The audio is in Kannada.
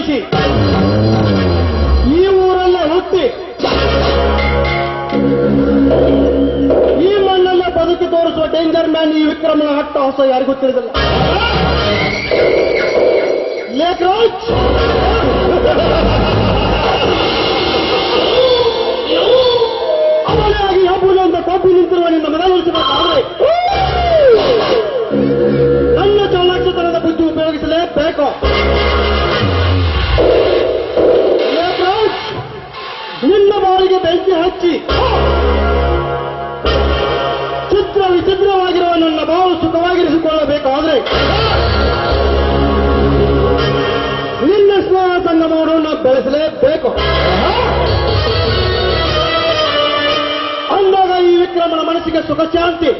ಬದುಕಿ ಈ ಊರಲ್ಲೇ ಹುಟ್ಟಿ. ಈ ಮಣ್ಣಲ್ಲೇ ಬದುಕಿ ತೋರಿಸುವ ಡೇಂಜರ್ ಮ್ಯಾನ್ ಈ ವಿಕ್ರಮನ ಹಟ್ಟ ಹೊಸ ಯಾರಿಗೂ ತಿಳಿದಿಲ್ಲ. ಲೇಖರಾಜ್ ಅವನಾಗಿ ಹಬ್ಬುಲು ಅಂತ ಕಬ್ಬು ನಿಂತಿರುವ ನಿನ್ನ ಮನವೊಲಿಸಬೇಕಾದ್ರೆ ನನ್ನ ಚಾಣಾಕ್ಷತನದ ಬುದ್ಧಿ ಉಪಯೋಗಿಸಲೇಬೇಕು ಬಾಳಿಗೆ ಬೆಂಕಿ ಹಚ್ಚಿ. ಚಿತ್ರ ವಿಚಿತ್ರವಾಗಿರುವ ನನ್ನ ಬಾವು ಸುಖವಾಗಿರಿಸಿಕೊಳ್ಳಬೇಕಾದ್ರೆ. ನಿನ್ನ ಸ್ನೇಹ ಸಂಗಮವನ್ನು ಬೆಳೆಸಲೇಬೇಕು. ಅಂದಾಗ ಈ ವಿಕ್ರಮನ ಮನಸ್ಸಿಗೆ ಸುಖ ಶಾಂತಿ